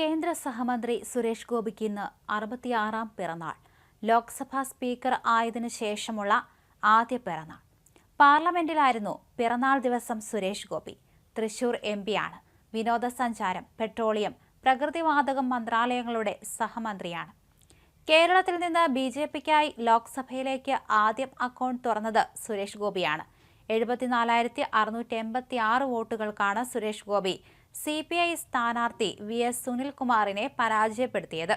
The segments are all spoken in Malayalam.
കേന്ദ്ര സഹമന്ത്രി സുരേഷ് ഗോപിക്ക് ഇന്ന് അറുപത്തിയാറാം പിറന്നാൾ. ലോക്സഭാ സ്പീക്കർ ആയതിനു ശേഷമുള്ള ആദ്യ പിറന്നാൾ. പാർലമെന്റിലായിരുന്നു പിറന്നാൾ ദിവസം സുരേഷ് ഗോപി. തൃശൂർ എം പിയാണ് വിനോദസഞ്ചാരം പെട്രോളിയം പ്രകൃതിവാതകം മന്ത്രാലയങ്ങളുടെ സഹമന്ത്രിയാണ്. കേരളത്തിൽ നിന്ന് ബി ജെ പിക്കായി ലോക്സഭയിലേക്ക് ആദ്യം അക്കൗണ്ട് തുറന്നത് സുരേഷ് ഗോപിയാണ്. എഴുപത്തിനാലായിരത്തി അറുന്നൂറ്റി എൺപത്തി ആറ് വോട്ടുകൾക്കാണ് Suresh Gopi C P I സ്ഥാനാർത്ഥി വി എസ് സുനിൽകുമാറിനെ പരാജയപ്പെടുത്തിയത്.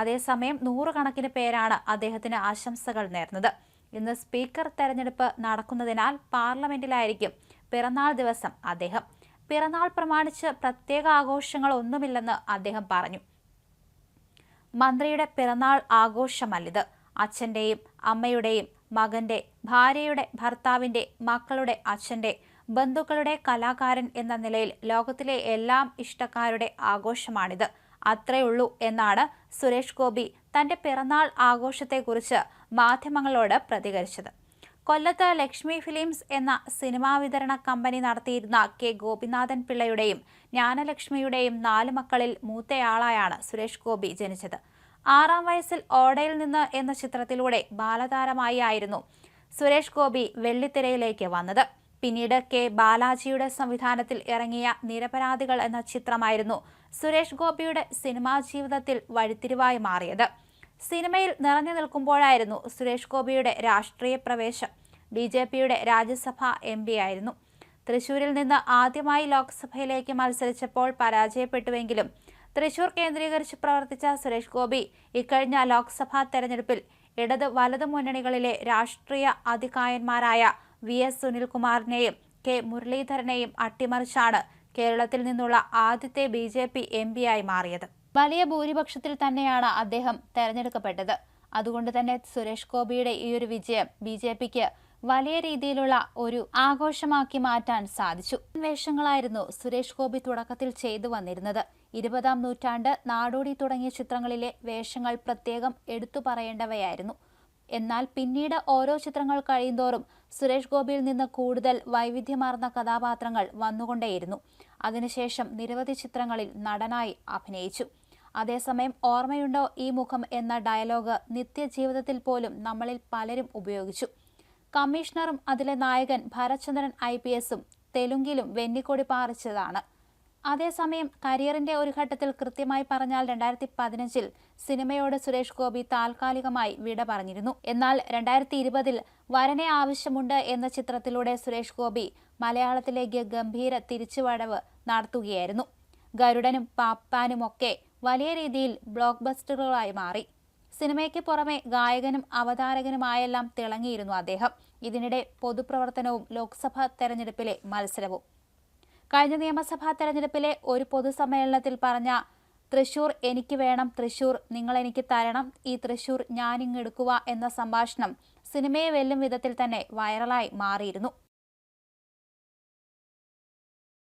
അതേസമയം നൂറുകണക്കിന് പേരാണ് അദ്ദേഹത്തിന് ആശംസകൾ നേർന്നത്. ഇന്ന് സ്പീക്കർ തെരഞ്ഞെടുപ്പ് നടക്കുന്നതിനാൽ പാർലമെന്റിലായിരിക്കും പിറന്നാൾ ദിവസം അദ്ദേഹം. പിറന്നാൾ പ്രമാണിച്ച് പ്രത്യേക ആഘോഷങ്ങൾ ഒന്നുമില്ലെന്ന് അദ്ദേഹം പറഞ്ഞു. മന്ത്രിയുടെ പിറന്നാൾ ആഘോഷമല്ലിത്. അച്ഛന്റെയും അമ്മയുടെയും മകന്റെ ഭാര്യയുടെ ഭർത്താവിന്റെ മക്കളുടെ അച്ഛന്റെ ബന്ധുക്കളുടെ കലാകാരൻ എന്ന നിലയിൽ ലോകത്തിലെ എല്ലാം ഇഷ്ടക്കാരുടെ ആഘോഷമാണിത്. അത്രയുള്ളൂ എന്നാണ് സുരേഷ് ഗോപി തന്റെ പിറന്നാൾ ആഘോഷത്തെക്കുറിച്ച് മാധ്യമങ്ങളോട് പ്രതികരിച്ചത്. കൊല്ലത്ത് ലക്ഷ്മി ഫിലിംസ് എന്ന സിനിമാ വിതരണ കമ്പനി നടത്തിയിരുന്ന കെ ഗോപിനാഥൻ പിള്ളയുടെയും ജ്ഞാനലക്ഷ്മിയുടെയും നാല് മക്കളിൽ മൂത്തയാളായാണ് സുരേഷ് ഗോപി ജനിച്ചത്. ആറാം വയസ്സിൽ ഓടയിൽ നിന്ന് എന്ന ചിത്രത്തിലൂടെ ബാലതാരമായി ആയിരുന്നു സുരേഷ് ഗോപി വെള്ളിത്തിരയിലേക്ക് വന്നത്. പിന്നീട് കെ ബാലാജിയുടെ സംവിധാനത്തിൽ ഇറങ്ങിയ നിരപരാധികൾ എന്ന ചിത്രമായിരുന്നു സുരേഷ് ഗോപിയുടെ സിനിമാ ജീവിതത്തിൽ വഴിത്തിരിവായി മാറിയത്. സിനിമയിൽ നിറഞ്ഞു നിൽക്കുമ്പോഴായിരുന്നു സുരേഷ് ഗോപിയുടെ രാഷ്ട്രീയ പ്രവേശം. ബി ജെ പിയുടെ രാജ്യസഭാ എം പി ആയിരുന്നു. തൃശൂരിൽ നിന്ന് ആദ്യമായി ലോക്സഭയിലേക്ക് മത്സരിച്ചപ്പോൾ പരാജയപ്പെട്ടുവെങ്കിലും തൃശൂർ കേന്ദ്രീകരിച്ച് പ്രവർത്തിച്ച സുരേഷ് ഗോപി ഇക്കഴിഞ്ഞ ലോക്സഭാ തെരഞ്ഞെടുപ്പിൽ ഇടത് വലതു മുന്നണികളിലെ രാഷ്ട്രീയ അധികായന്മാരായ വി എസ് സുനിൽകുമാറിനെയും കെ മുരളീധരനെയും അട്ടിമറിച്ചാണ് കേരളത്തിൽ നിന്നുള്ള ആദ്യത്തെ ബി ജെ പി എം പിയായി മാറിയത്. വലിയ ഭൂരിപക്ഷത്തിൽ തന്നെയാണ് അദ്ദേഹം തെരഞ്ഞെടുക്കപ്പെട്ടത്. അതുകൊണ്ട് തന്നെ സുരേഷ് ഗോപിയുടെ ഈ ഒരു വിജയം ബി ജെ പിക്ക് വലിയ രീതിയിലുള്ള ഒരു ആഘോഷമാക്കി മാറ്റാൻ സാധിച്ചു. വേഷങ്ങളായിരുന്നു സുരേഷ് ഗോപി തുടക്കത്തിൽ ചെയ്തു വന്നിരുന്നത്. ഇരുപതാം നൂറ്റാണ്ട് നാടോടി തുടങ്ങിയ ചിത്രങ്ങളിലെ വേഷങ്ങൾ പ്രത്യേകം എടുത്തു പറയേണ്ടവയായിരുന്നു. എന്നാൽ പിന്നീട് ഓരോ ചിത്രങ്ങൾ കഴിയുന്തോറും സുരേഷ് ഗോപിയിൽ നിന്ന് കൂടുതൽ വൈവിധ്യമാർന്ന കഥാപാത്രങ്ങൾ വന്നുകൊണ്ടേയിരുന്നു. അതിനുശേഷം നിരവധി ചിത്രങ്ങളിൽ നടനായി അഭിനയിച്ചു. അതേസമയം ഓർമ്മയുണ്ടോ ഈ മുഖം എന്ന ഡയലോഗ് നിത്യജീവിതത്തിൽ പോലും നമ്മളിൽ പലരും ഉപയോഗിച്ചു. കമ്മീഷണറും അതിലെ നായകൻ ഭരത്ചന്ദ്രൻ ഐ പി എസും തെലുങ്കിലും വെന്നിക്കൊടി പാറിച്ചതാണ്. അതേസമയം കരിയറിന്റെ ഒരു ഘട്ടത്തിൽ കൃത്യമായി പറഞ്ഞാൽ രണ്ടായിരത്തി പതിനഞ്ചിൽ സിനിമയോട് സുരേഷ് ഗോപി താൽക്കാലികമായി വിട പറഞ്ഞിരുന്നു. എന്നാൽ രണ്ടായിരത്തി ഇരുപതിൽ വരനെ ആവശ്യമുണ്ട് എന്ന ചിത്രത്തിലൂടെ സുരേഷ് ഗോപി മലയാളത്തിലേക്ക് ഗംഭീര തിരിച്ചുവടവ് നടത്തുകയായിരുന്നു. ഗരുഡനും പാപ്പാനും ഒക്കെ വലിയ രീതിയിൽ ബ്ലോക്ക് ബസ്റ്ററുകളായി മാറി. സിനിമയ്ക്ക് പുറമെ ഗായകനും അവതാരകനുമായെല്ലാം തിളങ്ങിയിരുന്നു അദ്ദേഹം. ഇതിനിടെ പൊതുപ്രവർത്തനവും ലോക്സഭാ തെരഞ്ഞെടുപ്പിലെ മത്സരവും. കഴിഞ്ഞ നിയമസഭാ തെരഞ്ഞെടുപ്പിലെ ഒരു പൊതുസമ്മേളനത്തിൽ പറഞ്ഞ തൃശൂർ എനിക്ക് വേണം തൃശൂർ നിങ്ങൾ എനിക്ക് തരണം ഈ തൃശൂർ ഞാനിങ്ങെടുക്കുക എന്ന സംഭാഷണം സിനിമയെ വെല്ലും വിധത്തിൽ തന്നെ വൈറലായി മാറിയിരുന്നു.